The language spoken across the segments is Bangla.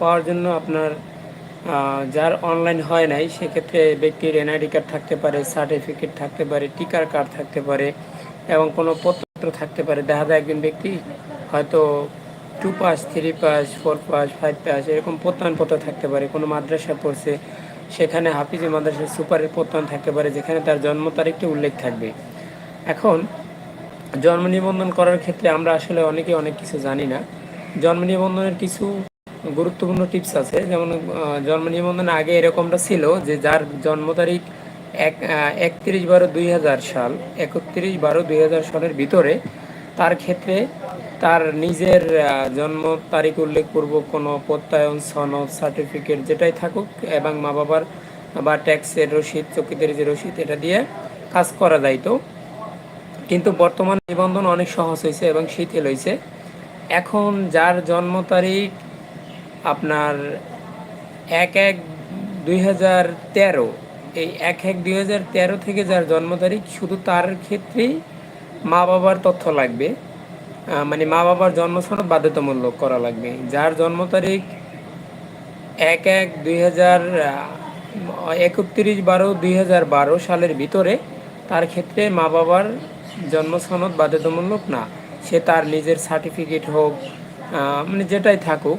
পাওয়ার জন্য আপনার যার অনলাইন হয় নাই, সেক্ষেত্রে ব্যক্তির এনআইডি কার্ড থাকতে পারে সার্টিফিকেট থাকতে পারে, টিকার কার্ড থাকতে পারে এবং কোনো পত্র থাকতে পারে। দেখা যায় একজন ব্যক্তি হয়তো two pass three pass four pass five pass এরকম প্রত্যয়নপত্র থাকতে পারে। কোনো মাদ্রাসা পড়ছে, সেখানে হাফিজে মাদ্রাসার সুপারের প্রত্যয়ন থাকতে পারে, যেখানে তার জন্ম তারিখটি উল্লেখ থাকবে। এখন জন্ম নিবন্ধন করার ক্ষেত্রে আমরা আসলে অনেকে অনেক কিছু জানি না। জন্ম নিবন্ধনের কিছু গুরুত্বপূর্ণ টিপস আছে। যেমন জন্ম নিবন্ধনে আগে এরকমটা ছিল যে যার জন্ম তারিখ এক একত্রিশ বারো দুই হাজার সাল, একত্রিশ বারো দুই হাজার সালের ভিতরে তার ক্ষেত্রে তার নিজের জন্ম তারিখ উল্লেখপূর্বক কোনো প্রত্যয়ন, সনদ সার্টিফিকেট যেটাই থাকুক, এবং মা বাবার বা ট্যাক্সের রসিদ চকিদের যে রসিদ, এটা দিয়ে কাজ করা যাইতো কিন্তু বর্তমান নিবন্ধন অনেক সহজ হয়েছে এবং শিথিল হয়েছে। এখন যার জন্ম তারিখ আপনার এক এক দুই হাজার তেরো, এই এক এক দুই হাজার তেরো থেকে যার জন্ম তারিখ, শুধু তার ক্ষেত্রেই মা বাবার তথ্য লাগবে। মানে মা বাবার জন্ম সনদ বাধ্যতামূলক করা লাগবে। যার জন্ম তারিখ এক এক দুই হাজার একত্রিশ বারো দুই হাজার বারো সালের ভিতরে, তার ক্ষেত্রে মা বাবার জন্ম সনদ বাধ্যতামূলক না। সে তার নিজের সার্টিফিকেট হোক মানে যেটাই থাকুক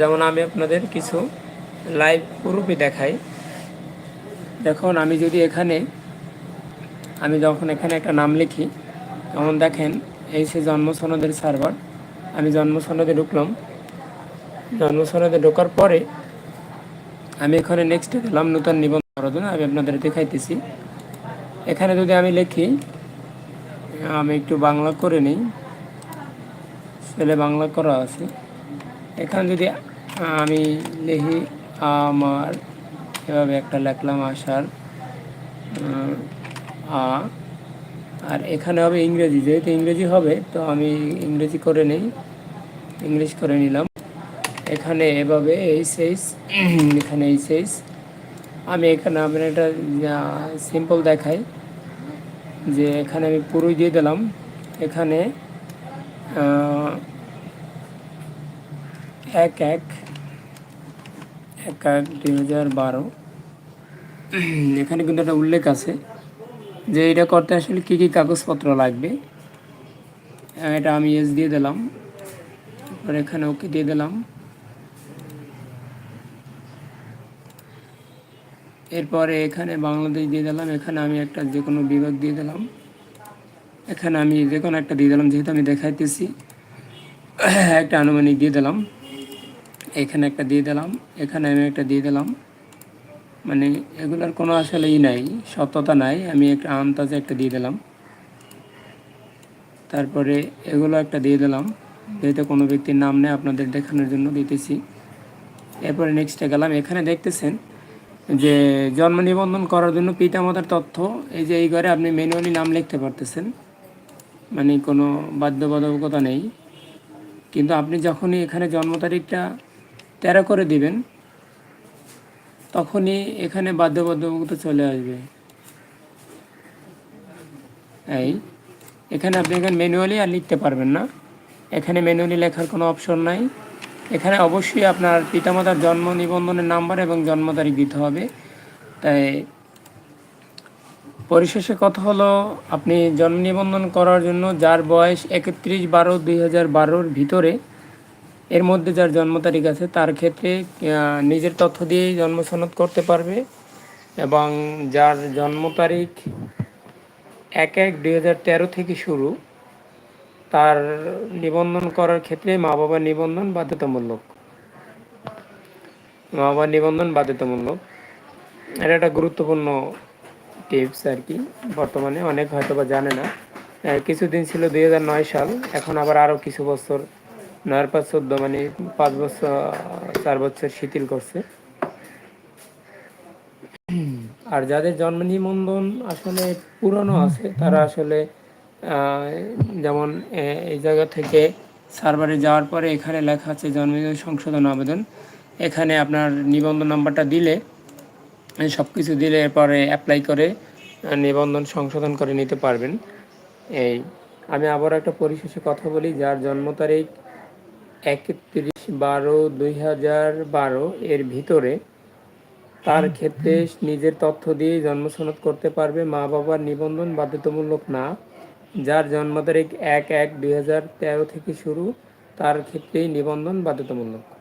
যেমন আমি আপনাদের কিছু লাইভ প্রুফই দেখাই। দেখুন, আমি যদি এখানে, আমি যখন এখানে একটা নাম লিখি তখন দেখেন, এই সে জন্ম সনদের সার্ভার আমি জন্ম সনদে ঢুকলাম। জন্ম সনদে ঢোকার পরে আমি এখানে নেক্সটে দিলাম নূতন নিবন্ধন করার জন্য। আমি আপনাদের দেখাইতেছি। এখানে যদি আমি লিখি, আমি একটু বাংলা করে নিই। ছেলে বাংলা করা আছে। এখানে যদি আমি লিখি, আমার, এভাবে একটা লেখলাম আসার, আ আর এখানে হবে ইংরেজি, যেহেতু ইংরেজি হবে, তো আমি ইংরেজি করে নিই, ইংলিশ করে নিলাম। এখানে এভাবে এইচ এইচ, এখানে এইচ এইচ। আমি এখানে, আপনার একটা সিম্পল দেখাই, যে এখানে আমি পুরোই দিয়ে দিলাম। এখানে এক এক এক এক দুই হাজার বারো। এখানে কিন্তু একটা উল্লেখ আছে যে এটা করতে আসলে কী কী কাগজপত্র লাগবে। এটা আমি এস দিয়ে দিলাম। তারপর এখানে ওকে দিয়ে দিলাম। এরপরে এখানে বাংলাদেশ দিয়ে দিলাম। এখানে আমি একটা যে কোনো বিভাগ দিয়ে দিলাম। এখানে আমি যে কোনো একটা দিয়ে দিলাম। যেহেতু আমি দেখাইতেছি, একটা আনুমানিক দিয়ে দিলাম। এখানে একটা দিয়ে দিলাম, এখানে আমি একটা দিয়ে দিলাম। মানে এগুলোর কোনো আসলে ই নাই, সত্যতা নাই। আমি একটা আন্তাজে একটা দিয়ে দিলাম। তারপরে এগুলো একটা দিয়ে দিলাম। যেহেতু কোনো ব্যক্তির নাম নেই, আপনাদের দেখানোর জন্য দিতেছি। এরপরে নেক্সটে গেলাম। এখানে দেখতেছেন যে জন্ম নিবন্ধন করার জন্য পিতামাতার তথ্য, এই যে এই ঘরে আপনি ম্যানুয়ালি নাম লিখতে পারতেছেন। মানে কোনো বাধ্যবাধকতা নেই। কিন্তু আপনি যখনই এখানে জন্ম তারিখটা তেরো করে দিবেন, তখনই এখানে বাধ্যবাধকতা চলে আসবে। এই, এখানে আপনি এখানে ম্যানুয়ালি আর লিখতে পারবেন না। এখানে ম্যানুয়ালি লেখার কোনো অপশন নাই। এখানে অবশ্যই আপনার পিতামাতার জন্ম, নিবন্ধনের নাম্বার এবং জন্ম তারিখ দিতে হবে। তাই পরিশেষে কথা হলো, আপনি জন্ম নিবন্ধন করার জন্য যার বয়স একত্রিশ বারো দুই হাজার বারোর ভিতরে এর মধ্যে যার জন্ম তারিখ আছে, তার ক্ষেত্রে নিজের তথ্য দিয়েই জন্ম সনদ করতে পারবে এবং যার জন্ম তারিখ এক এক দুই থেকে শুরু, তার নিবন্ধন করার ক্ষেত্রে মা বাবার নিবন্ধন বাধ্যতামূলক। মা বাবার নিবন্ধন বাধ্যতামূলক। এটা একটা গুরুত্বপূর্ণ টিপস আর কি, বর্তমানে অনেক হয়তো বা জানে না। কিছুদিন ছিল দুই হাজার নয় সাল, এখন আবার আরও কিছু বছর নয়ের পাঁচ চোদ্দ মানে পাঁচ বছর, চার বছর শিথিল করছে। আর যাদের জন্ম নিবন্ধন আসলে পুরনো আছে, তারা আসলে যেমন এই জায়গা থেকে সার্ভারে যাওয়ার পরে এখানে লেখা আছে জন্ম সংশোধন আবেদন। এখানে আপনার নিবন্ধন নাম্বারটা দিলে সব কিছু দিলে এরপরে অ্যাপ্লাই করে নিবন্ধন সংশোধন করে নিতে পারবেন। এই, আমি আবার একটা পরিশেষে কথা বলি, যার জন্ম তারিখ একত্রিশ বারো দুই হাজার বারো এর ভিতরে তার ক্ষেত্রে নিজের তথ্য দিয়ে জন্ম সনদ করতে পারবে মা বাবার নিবন্ধন বাধ্যতামূলক না, যার জন্ম তারিখ এক এক দুই হাজার তেরো থেকে শুরু। তার ক্ষেত্রেই নিবন্ধন বাধ্যতামূলক।